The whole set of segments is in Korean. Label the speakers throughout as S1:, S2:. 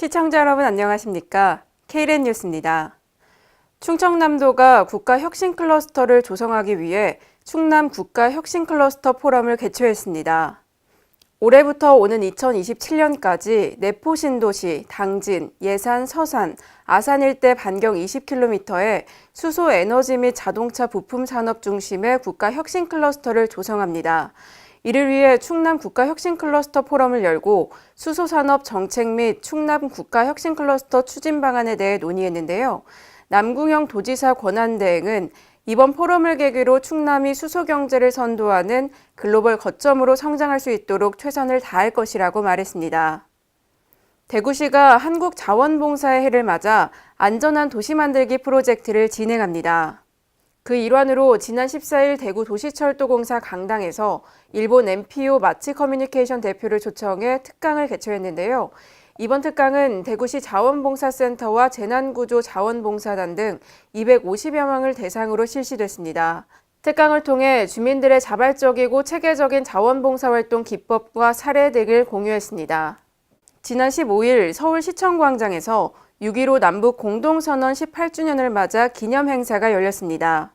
S1: 시청자 여러분 안녕하십니까? K랜 뉴스입니다. 충청남도가 국가혁신 클러스터를 조성하기 위해 충남 국가혁신 클러스터 포럼을 개최했습니다. 올해부터 오는 2027년까지 내포 신도시, 당진, 예산, 서산, 아산 일대 반경 20km의 수소 에너지 및 자동차 부품 산업 중심의 국가 혁신 클러스터를 조성합니다. 이를 위해 충남 국가 혁신 클러스터 포럼을 열고 수소 산업 정책 및 충남 국가 혁신 클러스터 추진 방안에 대해 논의했는데요. 남궁영 도지사 권한대행은 이번 포럼을 계기로 충남이 수소 경제를 선도하는 글로벌 거점으로 성장할 수 있도록 최선을 다할 것이라고 말했습니다. 대구시가 한국자원봉사의 해를 맞아 안전한 도시 만들기 프로젝트를 진행합니다. 그 일환으로 지난 14일 대구 도시철도공사 강당에서 일본 MPO 마치 커뮤니케이션 대표를 초청해 특강을 개최했는데요. 이번 특강은 대구시 자원봉사센터와 재난구조 자원봉사단 등 250여 명을 대상으로 실시됐습니다. 특강을 통해 주민들의 자발적이고 체계적인 자원봉사활동 기법과 사례 등을 공유했습니다. 지난 15일 서울시청광장에서 6.15 남북 공동선언 18주년을 맞아 기념 행사가 열렸습니다.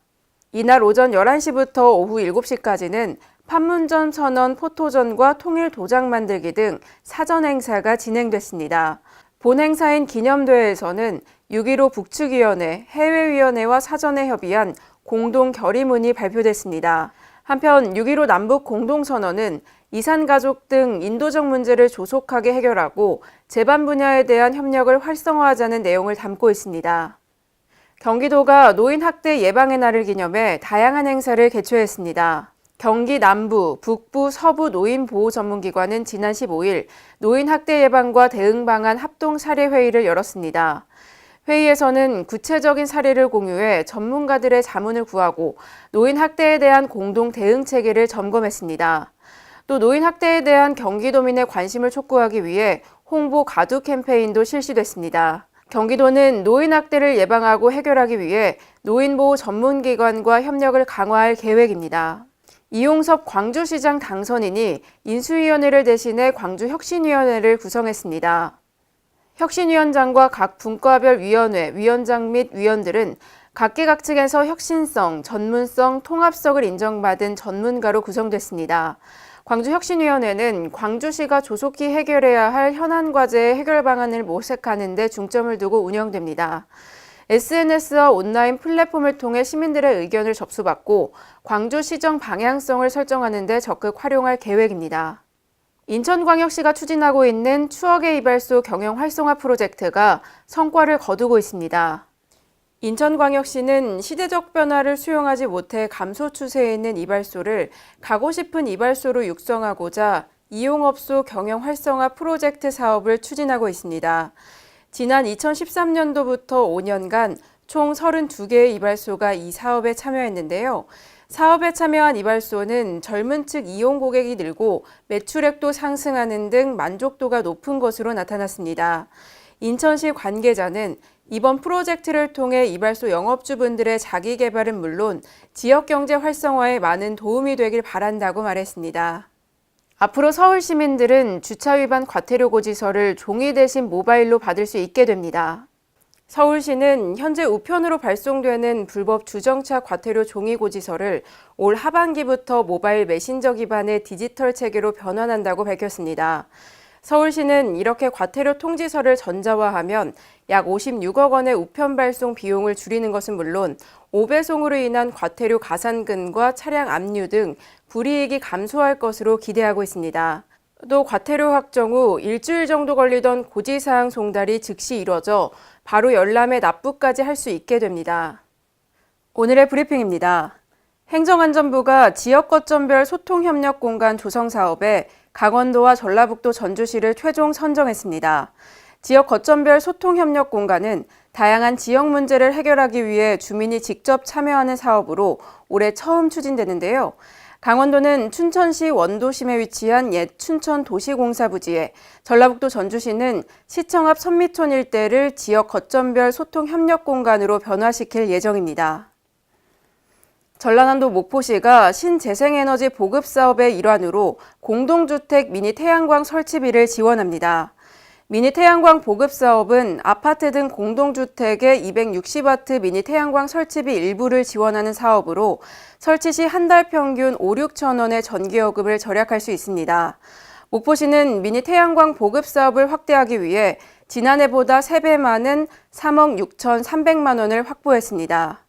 S1: 이날 오전 11시부터 오후 7시까지는 판문점 선언 포토전과 통일 도장 만들기 등 사전 행사가 진행됐습니다. 본 행사인 기념대회에서는 6.15 북측위원회, 해외위원회와 사전에 협의한 공동 결의문이 발표됐습니다. 한편 6.15 남북 공동선언은 이산가족 등 인도적 문제를 조속하게 해결하고 재반 분야에 대한 협력을 활성화하자는 내용을 담고 있습니다. 경기도가 노인 학대 예방의 날을 기념해 다양한 행사를 개최했습니다. 경기 남부, 북부, 서부 노인 보호 전문기관은 지난 15일 노인 학대 예방과 대응 방안 합동 사례 회의를 열었습니다. 회의에서는 구체적인 사례를 공유해 전문가들의 자문을 구하고 노인 학대에 대한 공동 대응 체계를 점검했습니다. 또 노인 학대에 대한 경기도민의 관심을 촉구하기 위해 홍보 가두 캠페인도 실시됐습니다. 경기도는 노인 학대를 예방하고 해결하기 위해 노인보호 전문기관과 협력을 강화할 계획입니다. 이용섭 광주시장 당선인이 인수위원회를 대신해 광주혁신위원회를 구성했습니다. 혁신위원장과 각 분과별 위원회, 위원장 및 위원들은 각계각층에서 혁신성, 전문성, 통합성을 인정받은 전문가로 구성됐습니다. 광주혁신위원회는 광주시가 조속히 해결해야 할 현안 과제의 해결 방안을 모색하는 데 중점을 두고 운영됩니다. SNS와 온라인 플랫폼을 통해 시민들의 의견을 접수받고 광주 시정 방향성을 설정하는 데 적극 활용할 계획입니다. 인천광역시가 추진하고 있는 추억의 이발소 경영 활성화 프로젝트가 성과를 거두고 있습니다. 인천광역시는 시대적 변화를 수용하지 못해 감소 추세에 있는 이발소를 가고 싶은 이발소로 육성하고자 이용업소 경영 활성화 프로젝트 사업을 추진하고 있습니다. 지난 2013년도부터 5년간 총 32개의 이발소가 이 사업에 참여했는데요. 사업에 참여한 이발소는 젊은 층 이용 고객이 늘고 매출액도 상승하는 등 만족도가 높은 것으로 나타났습니다. 인천시 관계자는 이번 프로젝트를 통해 이발소 영업주분들의 자기 개발은 물론 지역 경제 활성화에 많은 도움이 되길 바란다고 말했습니다. 앞으로 서울 시민들은 주차 위반 과태료 고지서를 종이 대신 모바일로 받을 수 있게 됩니다. 서울시는 현재 우편으로 발송되는 불법 주정차 과태료 종이 고지서를 올 하반기부터 모바일 메신저 기반의 디지털 체계로 변환한다고 밝혔습니다. 서울시는 이렇게 과태료 통지서를 전자화하면 약 56억 원의 우편 발송 비용을 줄이는 것은 물론 5배송으로 인한 과태료 가산금과 차량 압류 등 불이익이 감소할 것으로 기대하고 있습니다. 또 과태료 확정 후 일주일 정도 걸리던 고지사항 송달이 즉시 이뤄져 바로 열람에 납부까지 할 수 있게 됩니다. 오늘의 브리핑입니다. 행정안전부가 지역 거점별 소통협력 공간 조성 사업에 강원도와 전라북도 전주시를 최종 선정했습니다. 지역 거점별 소통 협력 공간은 다양한 지역 문제를 해결하기 위해 주민이 직접 참여하는 사업으로 올해 처음 추진되는데요. 강원도는 춘천시 원도심에 위치한 옛 춘천 도시공사 부지에 전라북도 전주시는 시청 앞 선미촌 일대를 지역 거점별 소통 협력 공간으로 변화시킬 예정입니다. 전라남도 목포시가 신재생에너지 보급 사업의 일환으로 공동주택 미니 태양광 설치비를 지원합니다. 미니 태양광 보급 사업은 아파트 등 공동주택의 260와트 미니 태양광 설치비 일부를 지원하는 사업으로 설치 시 한 달 평균 5, 6천 원의 전기요금을 절약할 수 있습니다. 목포시는 미니 태양광 보급 사업을 확대하기 위해 지난해보다 3배 많은 3억 6천3백만 원을 확보했습니다.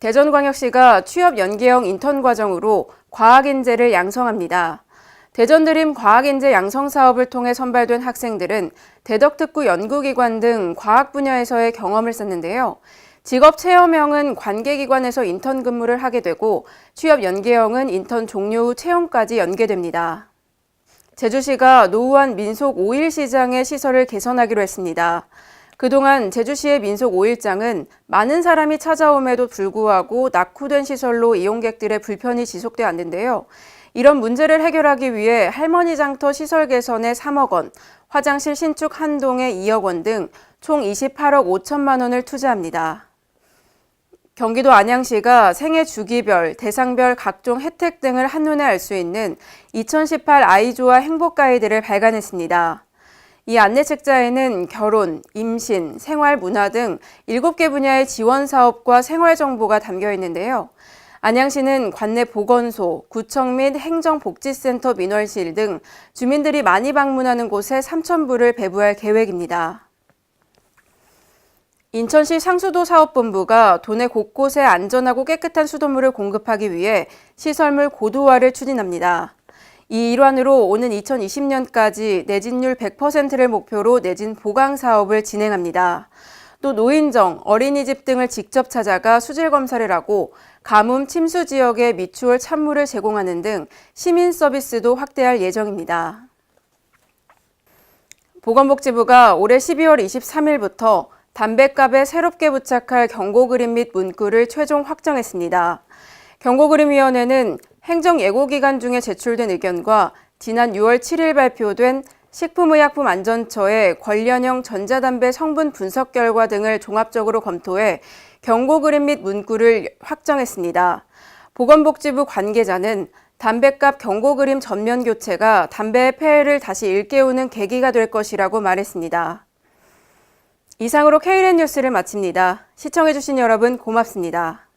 S1: 대전광역시가 취업 연계형 인턴 과정으로 과학 인재를 양성합니다. 대전드림 과학인재 양성 사업을 통해 선발된 학생들은 대덕특구 연구기관 등 과학 분야에서의 경험을 쌓는데요. 직업 체험형은 관계기관에서 인턴 근무를 하게 되고 취업 연계형은 인턴 종료 후 채용까지 연계됩니다. 제주시가 노후한 민속 5일 시장의 시설을 개선하기로 했습니다. 그동안 제주시의 민속 5일장은 많은 사람이 찾아옴에도 불구하고 낙후된 시설로 이용객들의 불편이 지속돼 왔는데요. 이런 문제를 해결하기 위해 할머니 장터 시설 개선에 3억 원, 화장실 신축 한 동에 2억 원 등 총 28억 5천만 원을 투자합니다. 경기도 안양시가 생애 주기별, 대상별 각종 혜택 등을 한눈에 알 수 있는 2018 아이조아 행복 가이드를 발간했습니다. 이 안내 책자에는 결혼, 임신, 생활 문화 등 7개 분야의 지원 사업과 생활 정보가 담겨 있는데요. 안양시는 관내 보건소, 구청 및 행정복지센터 민원실 등 주민들이 많이 방문하는 곳에 3,000부를 배부할 계획입니다. 인천시 상수도 사업본부가 도내 곳곳에 안전하고 깨끗한 수돗물을 공급하기 위해 시설물 고도화를 추진합니다. 이 일환으로 오는 2020년까지 내진율 100%를 목표로 내진 보강 사업을 진행합니다. 또 노인정, 어린이집 등을 직접 찾아가 수질 검사를 하고 가뭄 침수 지역에 미추홀 찬물을 제공하는 등 시민 서비스도 확대할 예정입니다. 보건복지부가 올해 12월 23일부터 담배값에 새롭게 부착할 경고 그림 및 문구를 최종 확정했습니다. 경고 그림위원회는 행정 예고 기간 중에 제출된 의견과 지난 6월 7일 발표된 식품의약품안전처의 관련형 전자담배 성분 분석 결과 등을 종합적으로 검토해 경고 그림 및 문구를 확정했습니다. 보건복지부 관계자는 담배값 경고 그림 전면 교체가 담배의 폐해를 다시 일깨우는 계기가 될 것이라고 말했습니다. 이상으로 K랜 뉴스를 마칩니다. 시청해주신 여러분 고맙습니다.